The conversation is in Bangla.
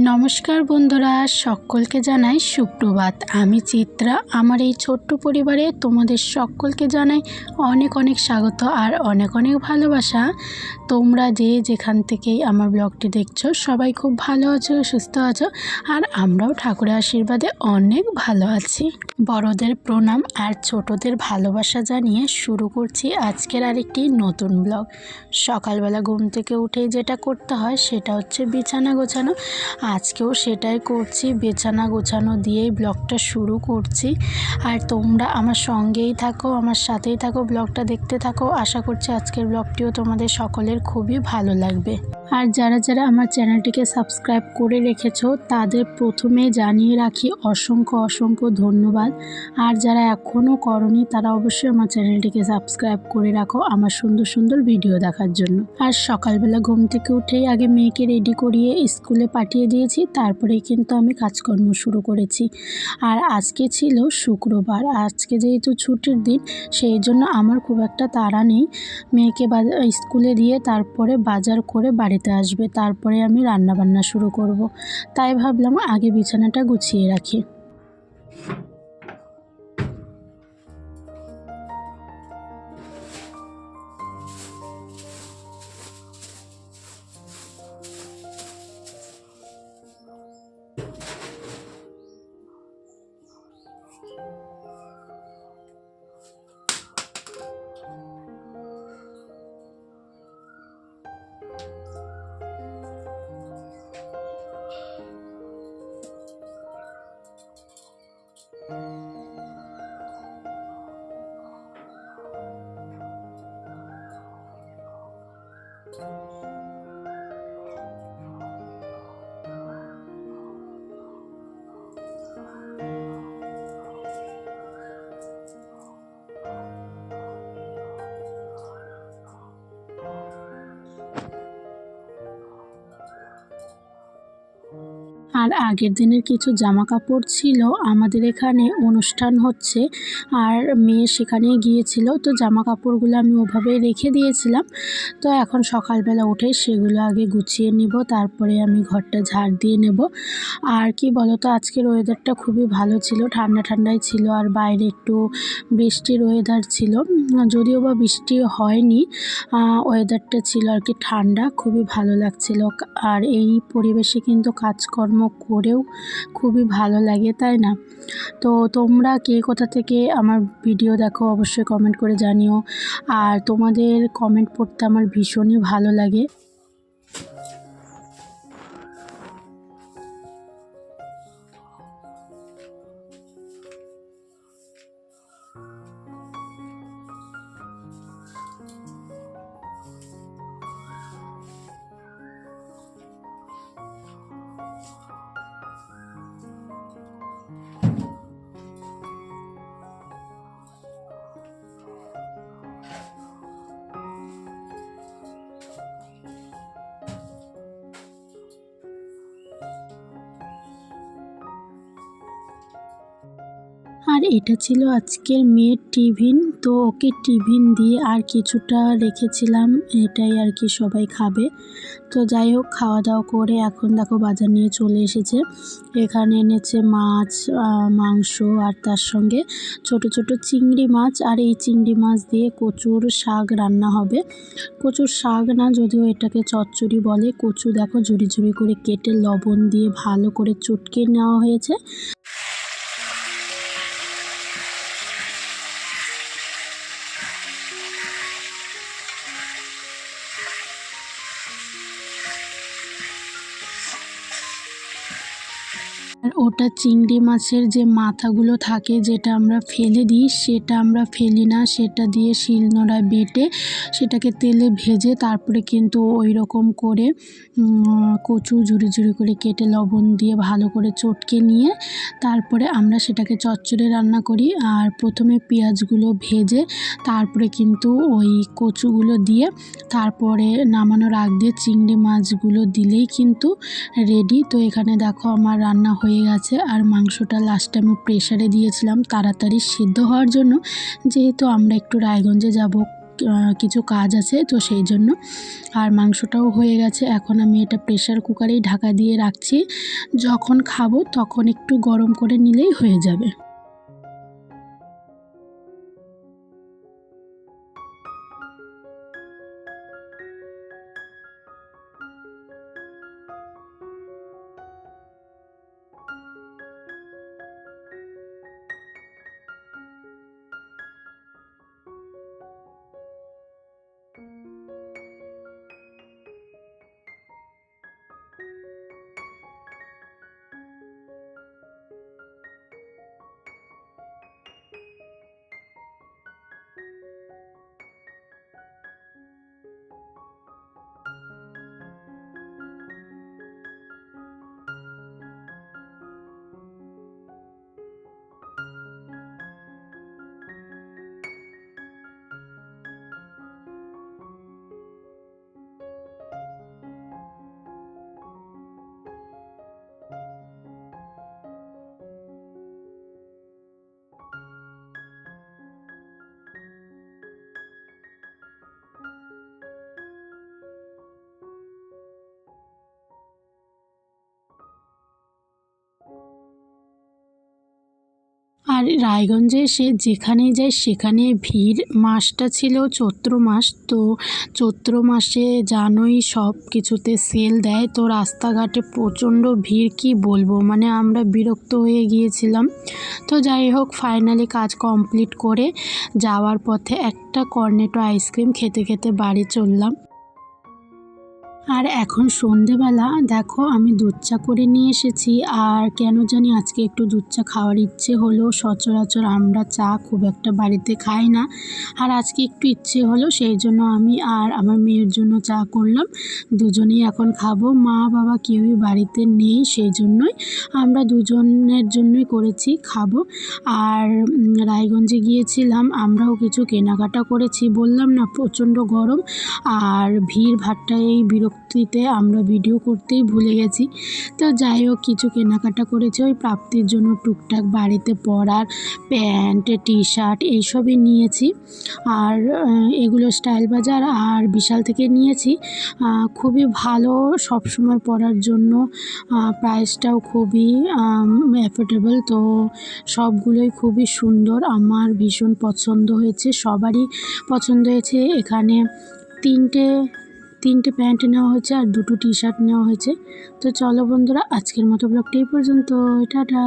নমস্কার বন্ধুরা, সকলকে জানাই সুপ্রভাত। আমি চিত্রা, আমার এই ছোট্ট পরিবারে তোমাদের সকলকে জানাই অনেক অনেক স্বাগত আর অনেক অনেক ভালোবাসা। তোমরা যে যেখান থেকেই আমার ব্লগটি দেখছ, সবাই খুব ভালো আছো, সুস্থ আছো, আর আমরাও ঠাকুরের আশীর্বাদে অনেক ভালো আছি। বড়দের প্রণাম আর ছোটদের ভালোবাসা জানিয়ে শুরু করছি আজকের আরেকটি নতুন ব্লগ। সকালবেলা ঘুম থেকে উঠে যেটা করতে হয়, সেটা হচ্ছে বিছানা গোছানো আজকেও সেটাই করছি, বেছানা গোছানো দিয়েই ব্লগটা শুরু করছি। আর তোমরা আমার সঙ্গেই থাকো, আমার সাথেই থাকো, ব্লগটা দেখতে থাকো। আশা করছি আজকের ব্লগটিও তোমাদের সকলের খুবই ভালো লাগবে। আর যারা যারা আমার চ্যানেলটিকে সাবস্ক্রাইব করে রেখেছো, তাদের প্রথমে জানিয়ে রাখি অসংখ্য অসংখ্য ধন্যবাদ। আর যারা এখনও করনি, তারা অবশ্যই আমার চ্যানেলটিকে সাবস্ক্রাইব করে রাখো আমার সুন্দর সুন্দর ভিডিও দেখার জন্য। আর সকালবেলা ঘুম থেকে উঠেই আগে মেয়েকে রেডি করিয়ে স্কুলে পাঠিয়ে দিয়েছি, তারপরেই কিন্তু আমি কাজকর্ম শুরু করেছি। আর আজকে ছিল শুক্রবার, আজকে যেহেতু ছুটির দিন, সেই জন্য আমার খুব একটা তাড়া নেই। মেয়েকে স্কুলে দিয়ে তারপরে বাজার করে বাড়িতে আসবে তারপরে আমি রান্না বান্না শুরু করব। তাই ভাবলাম আগে বিছানাটা গুছিয়ে রাখি আর আগের দিনের কিছু জামা কাপড় ছিল আমাদের এখানে অনুষ্ঠান হচ্ছে। আর মেয়ে সেখানে গিয়েছিল, তো জামা কাপড়গুলো আমি ওভাবেই রেখে দিয়েছিলাম। তো এখন সকালবেলা উঠে সেগুলো আগে গুছিয়ে নিব, তারপরে আমি ঘরটা ঝাড় দিয়ে নেব। আর কি বলতো, আজকের ওয়েদারটা খুবই ভালো ছিল, ঠান্ডা ঠান্ডাই ছিল, আর বাইরে একটু বৃষ্টির ওয়েদার ছিল। যদিও বা বৃষ্টি হয়নি ওয়েদারটা ছিল আর কি ঠান্ডা, খুবই ভালো লাগছিল। আর এই পরিবেশে কিন্তু কাজকর্ম করেও খুবই ভালো লাগে, তাই না? তো তোমরা কে কোথা থেকে আমার ভিডিও দেখো অবশ্যই কমেন্ট করে জানিও। আর তোমাদের কমেন্ট পড়তে আমার ভীষণই ভালো লাগে। আর এটা ছিল আজকের মেয়ের টিফিন, তো ওকে টিফিন দিয়ে আর কিছুটা রেখেছিলাম, এটাই আর কি সবাই খাবে। তো যাই হোক খাওয়া দাওয়া করে এখন দেখো বাজার নিয়ে চলে এসেছে। এখানে এনেছে মাছ মাংস আর তার সঙ্গে ছোট ছোট চিংড়ি মাছ, আর এই চিংড়ি মাছ দিয়ে কচুর শাক রান্না হবে। কচুর শাক না, যদিও এটাকে চচ্চড়ি বলে, কচু দেখো ঝুড়ি ঝুড়ি করে কেটে লবণ দিয়ে ভালো করে চটকে নেওয়া হয়েছে। আর ওটা চিংড়ি মাছের যে মাথাগুলো থাকে যেটা আমরা ফেলে দিই, সেটা আমরা ফেলি না। সেটা দিয়ে শিলনোড়ায় বেটে সেটাকে তেলে ভেজে তারপরে কিন্তু ওই রকম করে কচু ঝুড়ি ঝুড়ি করে কেটে লবণ দিয়ে ভালো করে চটকে নিয়ে তারপরে আমরা সেটাকে চচ্চড়ে রান্না করি। আর প্রথমে পেঁয়াজগুলো ভেজে তারপরে কিন্তু ওই কচুগুলো দিয়ে তারপরে নামানোর আগ দিয়ে চিংড়ি মাছগুলো দিলেই কিন্তু রেডি। তো এখানে দেখো আমার রান্না হয়ে গেছে আর মাংসটা লাস্টে আমি প্রেশারে দিয়েছিলাম তাড়াতাড়ি সিদ্ধ হওয়ার জন্য। যেহেতু আমরা একটু রায়গঞ্জে যাব কিছু কাজ আছে, তো সেই জন্য। আর মাংসটাও হয়ে গেছে, এখন আমি এটা প্রেশার কুকারেই ঢাকা দিয়ে রাখছি। যখন খাব তখন একটু গরম করে নিলেই হয়ে যাবে। আর রায়গঞ্জে এসে যেখানেই যায় সেখানে ভিড়। মাসটা ছিল চৈত্র মাস, তো চৈত্র মাসে জানোই সব কিছুতে সেল দেয়। তো রাস্তাঘাটে প্রচণ্ড ভিড়, কি বলব? মানে আমরা বিরক্ত হয়ে গিয়েছিলাম। তো যাই হোক ফাইনালি কাজ কমপ্লিট করে যাওয়ার পথে একটা কর্নেটো আইসক্রিম খেতে খেতে বাড়ি চললাম। আর এখন সন্ধেবেলা, দেখো আমি দুধ চা করে নিয়ে এসেছি। আর কেন জানি আজকে একটু দুধ চা খাওয়ার ইচ্ছে হলো, সচরাচর আমরা চা খুব একটা বাড়িতে খাই না। আর আজকে একটু ইচ্ছে হলো, সেই জন্য আমি আর আমার মেয়ের জন্য চা করলাম। দুজনেই এখন খাব। মা বাবা কেউই বাড়িতে নেই, সেই জন্যই আমরা দুজনের জন্যই করেছি খাব। আর রায়গঞ্জে গিয়েছিলাম, আমরাও কিছু কেনাকাটা করেছি। বললাম না, প্রচণ্ড গরম। আর ভিড় ভাট্টা এই বিরক্তিতে আমরা ভিডিও করতেই ভুলে গেছি। তো যাই হোক, কিছু কেনাকাটা করেছি। ওই প্রাপ্তির জন্য টুকটাক বাড়িতে পরার প্যান্ট টি শার্ট এইসবই নিয়েছি। আর এগুলো স্টাইল বাজার আর বিশাল থেকে নিয়েছি। খুবই ভালো সবসময় পরার জন্য প্রাইসটাও খুবই অ্যাফোর্ডেবল তো সবগুলোই খুবই সুন্দর। আমার ভীষণ পছন্দ হয়েছে, সবারই পছন্দ হয়েছে। এখানে তিনটে তিনটে প্যান্ট নেওয়া হয়েছে আর দুটো টি শার্ট নেওয়া হয়েছে। তো চলো বন্ধুরা, আজকের মতো ব্লগটা এই পর্যন্ত টাটা।